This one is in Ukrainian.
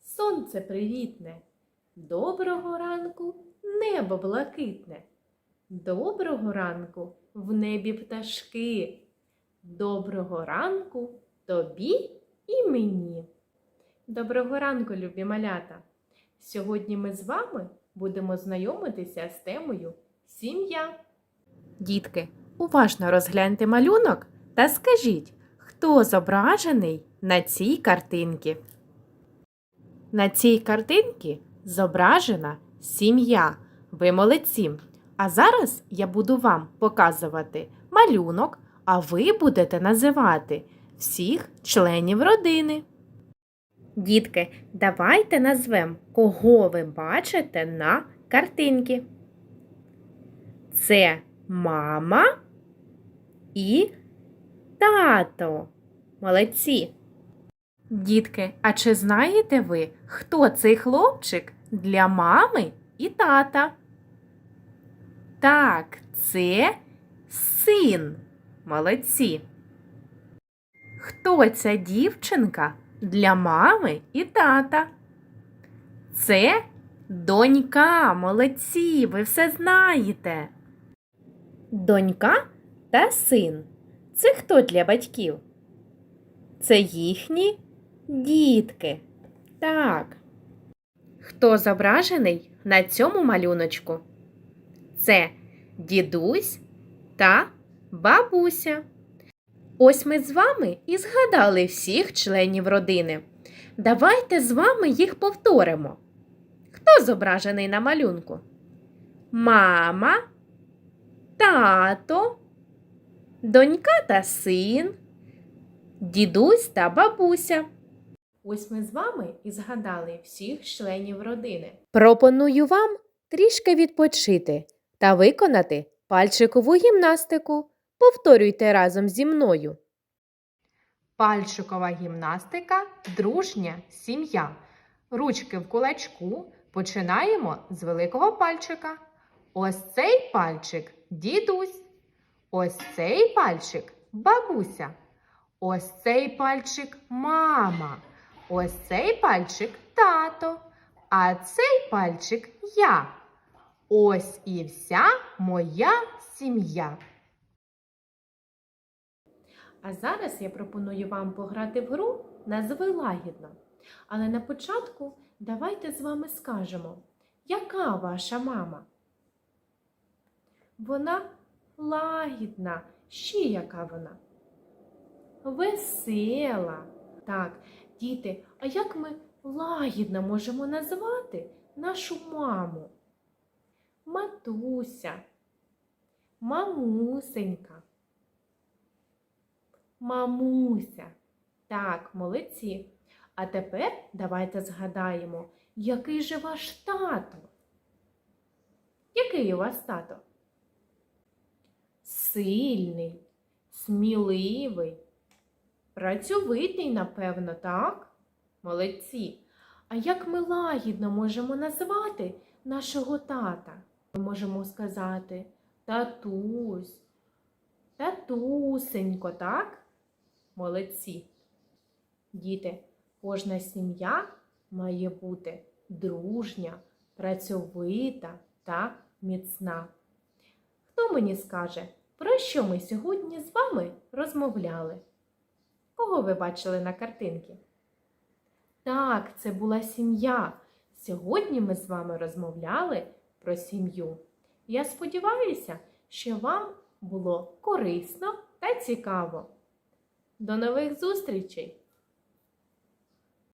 сонце привітне. Доброго ранку небо блакитне. Доброго ранку в небі пташки. Доброго ранку тобі і мені. Доброго ранку, любі малята! Сьогодні ми з вами будемо знайомитися з темою сім'я. Дітки, уважно розгляньте малюнок та скажіть, хто зображений на цій картинці. На цій картинці зображена сім'я. Ви молодці. А зараз я буду вам показувати малюнок, а ви будете називати всіх членів родини. Дітки, давайте назвемо, кого ви бачите на картинці. Це мама і тато. Молодці. Дітки, а чи знаєте ви, хто цей хлопчик для мами і тата? Так, це син. Молодці. Хто ця дівчинка для мами і тата? Це донька. Молодці, ви все знаєте. Донька та син. Це хто для батьків? Це їхні дітки. Так. Хто зображений на цьому малюночку? Це дідусь та бабуся. Ось ми з вами і згадали всіх членів родини. Давайте з вами їх повторимо. Хто зображений на малюнку? Мама, тато, донька та син, дідусь та бабуся. Ось ми з вами і згадали всіх членів родини. Пропоную вам трішки відпочити та виконати пальчикову гімнастику. Повторюйте разом зі мною. Пальчикова гімнастика дружня сім'я. Ручки в кулачку. Починаємо з великого пальчика. Ось цей пальчик дідусь. Ось цей пальчик бабуся. Ось цей пальчик мама. Ось цей пальчик тато. А цей пальчик я. Ось і вся моя сім'я. А зараз я пропоную вам пограти в гру назви лагідно. Але на початку давайте з вами скажемо, яка ваша мама? Вона лагідна. Ще яка вона? Весела. Так, діти, а як ми лагідно можемо назвати нашу маму? Матуся, мамусенька. Мамуся. Так, молодці. А тепер давайте згадаємо, який же ваш тато? Який у вас тато? Сильний, сміливий, працьовитий, напевно, так? Молодці. А як ми лагідно можемо назвати нашого тата? Ми можемо сказати татусь, татусенько, так? Молодці. Діти, кожна сім'я має бути дружня, працьовита та міцна. Хто мені скаже, про що ми сьогодні з вами розмовляли? Кого ви бачили на картинці? Так, це була сім'я. Сьогодні ми з вами розмовляли про сім'ю. Я сподіваюся, що вам було корисно та цікаво. До нових зустрічей!